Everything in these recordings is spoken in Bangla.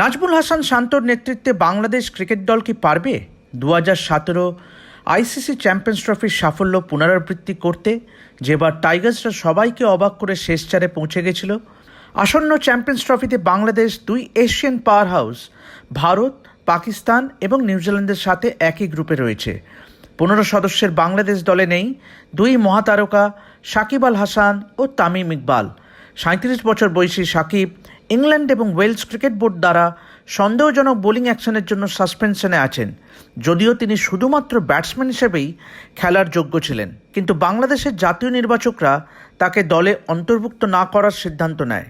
নাজমুল হাসান শান্তর নেতৃত্বে বাংলাদেশ ক্রিকেট দল কি পারবে? দু হাজার সতেরো আইসিসি চ্যাম্পিয়ন্স ট্রফির সাফল্য পুনরাবৃত্তি করতে যেবার টাইগার্সরা সবাইকে অবাক করে শেষ চারে পৌঁছে গেছিল। আসন্ন চ্যাম্পিয়ন্স ট্রফিতে বাংলাদেশ দুই Asian power house Bharat, Pakistan এবং নিউজিল্যান্ডের সাথে একই গ্রুপে রয়েছে। পনেরো সদস্যের বাংলাদেশ দলে নেই দুই মহাতারকা সাকিব আল হাসান ও তামিম ইকবাল। সাঁত্রিশ বছর বয়সী সাকিব ইংল্যান্ড এবং ওয়েলস ক্রিকেট বোর্ড দ্বারা সন্দেহজনক বোলিং অ্যাকশনের জন্য সাসপেনশনে আছেন। যদিও তিনি শুধুমাত্র ব্যাটসম্যান হিসেবেই খেলার যোগ্য ছিলেন। কিন্তু বাংলাদেশের জাতীয় নির্বাচকরা তাকে দলে অন্তর্ভুক্ত না করার সিদ্ধান্ত নেয়।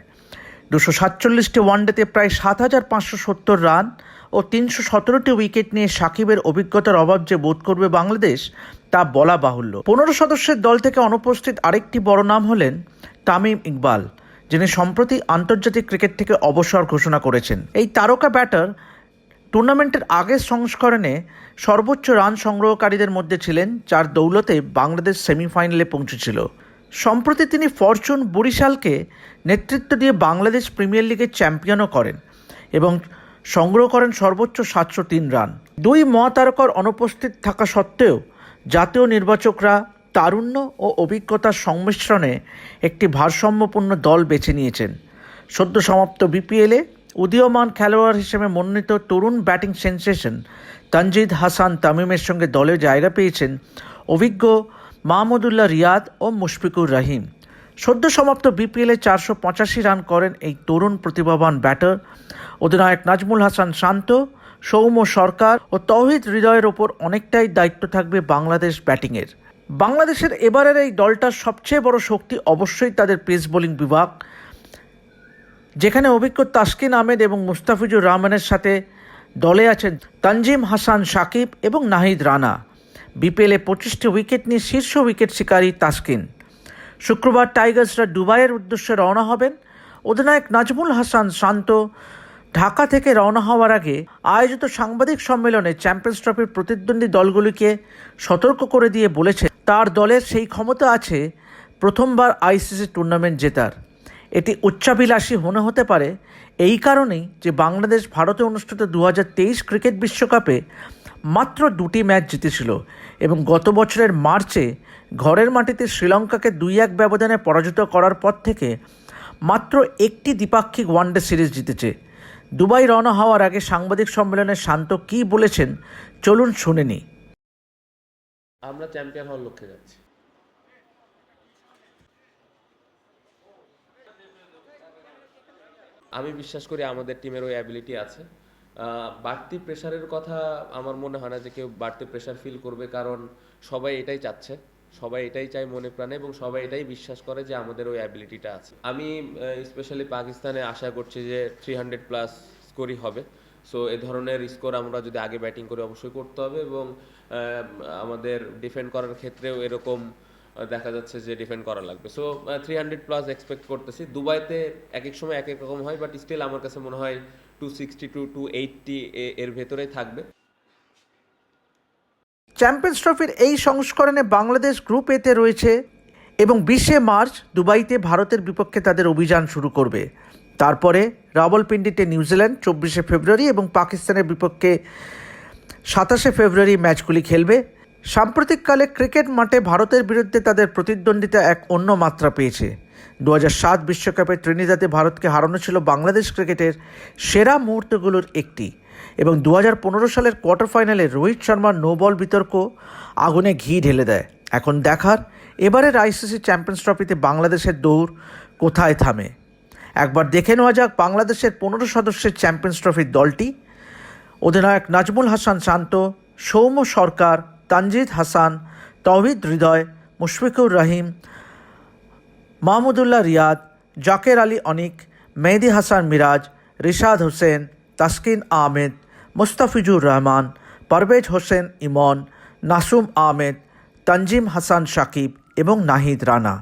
দুশো সাতচল্লিশটি ওয়ানডেতে প্রায় সাত হাজার পাঁচশো সত্তর রান ও তিনশো সতেরোটি উইকেট নিয়ে সাকিবের অভিজ্ঞতার অভাব যে বোধ করবে বাংলাদেশ, তা বলা বাহুল্য। পনেরো সদস্যের দল থেকে অনুপস্থিত আরেকটি বড় নাম হলেন তামিম ইকবাল। যিনি সম্প্রতি আন্তর্জাতিক ক্রিকেট থেকে অবসর ঘোষণা করেছেন। এই তারকা ব্যাটার টুর্নামেন্টের আগের সংস্করণে সর্বোচ্চ রান সংগ্রহকারীদের মধ্যে ছিলেন, যার দৌলতে বাংলাদেশ সেমিফাইনালে পৌঁছেছিল। সম্প্রতি তিনি ফরচুন বরিশালকে নেতৃত্ব দিয়ে বাংলাদেশ প্রিমিয়ার লিগের চ্যাম্পিয়নও করেন এবং সংগ্রহ করেন সর্বোচ্চ সাতশো তিন রান। দুই মহাতারকার অনুপস্থিত থাকা সত্ত্বেও জাতীয় নির্বাচকরা তারুণ্য ও অভিজ্ঞতার সংমিশ্রণে একটি ভারসাম্যপূর্ণ দল বেছে নিয়েছেন। সদ্য সমাপ্ত বিপিএলে উদীয়মান খেলোয়াড় হিসেবে মনোনীত তরুণ ব্যাটিং সেন্সেশন তানজিদ হাসান তামিমের সঙ্গে দলে জায়গা পেয়েছেন অভিজ্ঞ মাহমুদুল্লাহ রিয়াদ ও মুশফিকুর রাহিম। সদ্য সমাপ্ত বিপিএলে চারশো পঁচাশি রান করেন এই তরুণ প্রতিভাবান ব্যাটার। অধিনায়ক নাজমুল হাসান শান্ত, সৌম্য সরকার ও তৌহিদ হৃদয়ের ওপর অনেকটাই দায়িত্ব থাকবে বাংলাদেশ ব্যাটিংয়ের। বাংলাদেশের এবারের এই দলটার সবচেয়ে বড় শক্তি অবশ্যই তাদের পেস বোলিং বিভাগ, যেখানে অভিজ্ঞ তাসকিন আহমেদ এবং মুস্তাফিজুর রহমানের সাথে দলে আছেন তানজিম হাসান সাকিব এবং নাহিদ রানা। বিপিএলে পঁচিশটি উইকেট নিয়ে শীর্ষ উইকেট শিকারী তাসকিন। শুক্রবার টাইগার্সরা দুবাইয়ের উদ্দেশ্যে রওনা হবেন। অধিনায়ক নাজমুল হাসান শান্ত ঢাকা থেকে রওনা হওয়ার আগে আয়োজিত সাংবাদিক সম্মেলনে চ্যাম্পিয়ন্স ট্রফির প্রতিদ্বন্দ্বী দলগুলিকে সতর্ক করে দিয়ে বলেছে তার দলের সেই ক্ষমতা আছে প্রথমবার আইসিসি টুর্নামেন্ট জেতার। এটি উচ্চাভিলাষী মনে হতে পারে। এই কারণেই যে বাংলাদেশ ভারতে অনুষ্ঠিত দু হাজার তেইশ ক্রিকেট বিশ্বকাপে মাত্র দুটি ম্যাচ জিতেছিল এবং গত বছরের মার্চে ঘরের মাটিতে শ্রীলঙ্কাকে দুই এক ব্যবধানে পরাজিত করার পর থেকে মাত্র একটি দ্বিপাক্ষিক ওয়ানডে সিরিজ জিতেছে। দুবাই রওনা হওয়ার আগে সাংবাদিক সম্মেলনে শান্ত কী বলেছেন চলুন শুনে নিই। আমরা চ্যাম্পিয়ন হওয়ার লক্ষ্যে যাচ্ছি। আমি বিশ্বাস করি আমাদের টিমের ওই অ্যাবিলিটি আছে। বাড়তি প্রেশারের কথা আমার মনে হয় না যে কেউ বাড়তি প্রেশার ফিল করবে, কারণ সবাই এটাই চাচ্ছে। সবাই এটাই চায় মনে প্রাণে এবং সবাই এটাই বিশ্বাস করে যে আমাদের ওই অ্যাবিলিটিটা আছে। আমি স্পেশালি পাকিস্তানে আশা করছি যে থ্রি হান্ড্রেড প্লাস স্কোরই হবে। সো এ ধরনের স্কোর আমরা যদি আগে ব্যাটিং করে অবশ্যই করতে হবে এবং আমাদের ডিফেন্ড করার ক্ষেত্রেও এরকম দেখা যাচ্ছে যে ডিফেন্ড করা লাগবে। So three hundred plus expect করতেছি। দুবাইতে এক এক সময় এক এক রকম হয় বাট স্টিল আমার কাছে মনে হয় two sixty to two eighty এর ভেতরেই থাকবে। চ্যাম্পিয়ন্স ট্রফির এই সংস্করণে বাংলাদেশ গ্রুপ এতে রয়েছে এবং বিশে মার্চ দুবাইতে ভারতের বিপক্ষে তাদের অভিযান শুরু করবে। তারপরে রাবলপিন্ডিতে নিউজিল্যান্ড চব্বিশে ফেব্রুয়ারি এবং পাকিস্তানের বিপক্ষে সাতাশে ফেব্রুয়ারি ম্যাচগুলি খেলবে। সাম্প্রতিককালে ক্রিকেট মাঠে ভারতের বিরুদ্ধে তাদের প্রতিদ্বন্দ্বিতা এক অন্য মাত্রা পেয়েছে। দু সাত বিশ্বকাপে ত্রিনিদাতে ভারতকে হারানো ছিল বাংলাদেশ ক্রিকেটের সেরা মুহূর্তগুলোর একটি এবং দু হাজার পনেরো সালের কোয়ার্টার ফাইনালে রোহিত শর্মার নো বল বিতর্ক আগুনে ঘি ঢেলে দেয়। এখন দেখার, এবারের আইসিসি চ্যাম্পিয়ন্স ট্রফিতে বাংলাদেশের দৌড় কোথায় থামে? একবার দেখে নেওয়া যাক বাংলাদেশের পনেরো সদস্যের চ্যাম্পিয়ন্স ট্রফির দলটি। অধিনায়ক নাজমুল হাসান শান্ত, সৌম্য সরকার, তানজিদ হাসান, তৌহিদ হৃদয়, মুশফিকুর রহিম, মাহমুদুল্লাহ রিয়াদ, জাকের আলী অনিক, মেহেদি হাসান মিরাজ, রিশাদ হোসেন, তাসকিন আহমেদ, মুস্তাফিজুর রহমান, পারভেজ হোসেন ইমন, নাসুম আহমেদ তঞ্জিম হাসান সাকিব এবং নাহিদ রানা।